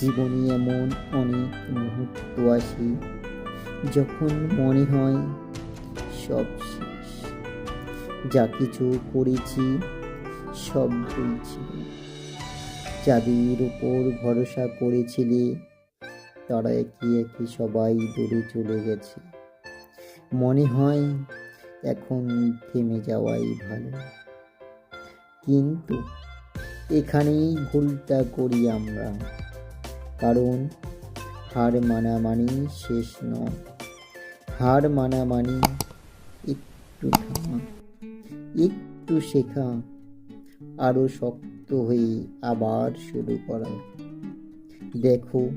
জীবনে এমন অনেক মুহূর্ত আসে যখন মনে হয় সব শেষ। যা কিছু করেছি, সব ভুল ছিল যাদের উপর ভরসা করেছিলে, তারা একে একে সবাই দূরে চলে গেছে। মনে হয় এখন থেমে যাওয়াই ভালো। কিন্তু এখানেই ভুলটা করি আমরা। কারণ হার মানা মানে শেষ নয়। হার মানা মানে একটু একটু শেখা, আরও শক্ত হয়ে আবার শুরু করা। দেখো,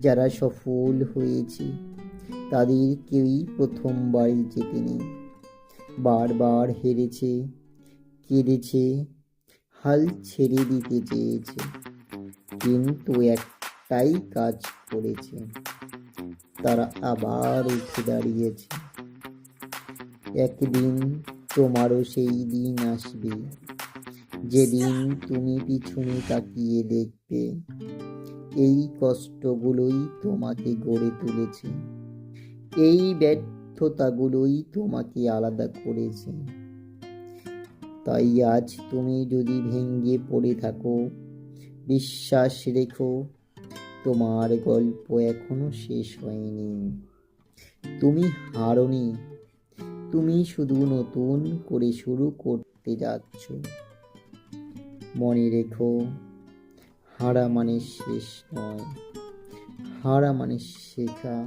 যারা সফল হয়েছে, তাদের কেউই প্রথমবারই জেতেনি বারবার হেরেছে, কেঁদেছে, হাল ছেড়ে দিতে চেয়েছে। কিন্তু একটাই কাজ করেছে। তারা আবার উঠে দাঁড়িয়েছে। একদিন তোমারও সেই দিন আসবে। যেদিন তুমি পিছনে তাকিয়ে দেখবে, এই কষ্টগুলোই তোমাকে গড়ে তুলেছে। এই ব্যর্থতাগুলোই তোমাকে আলাদা করেছে। তাই আজ তুমি যদি ভেঙ্গে পড়ে থাকো, বিশ্বাস রেখো তোমার গল্প এখনও শেষ হয়নি। তুমি হারনি। তুমি শুধু নতুন করে শুরু করতে যাচ্ছ। মনে রেখো, হারা মানে শেষ নয়। হারা মানে শেখা।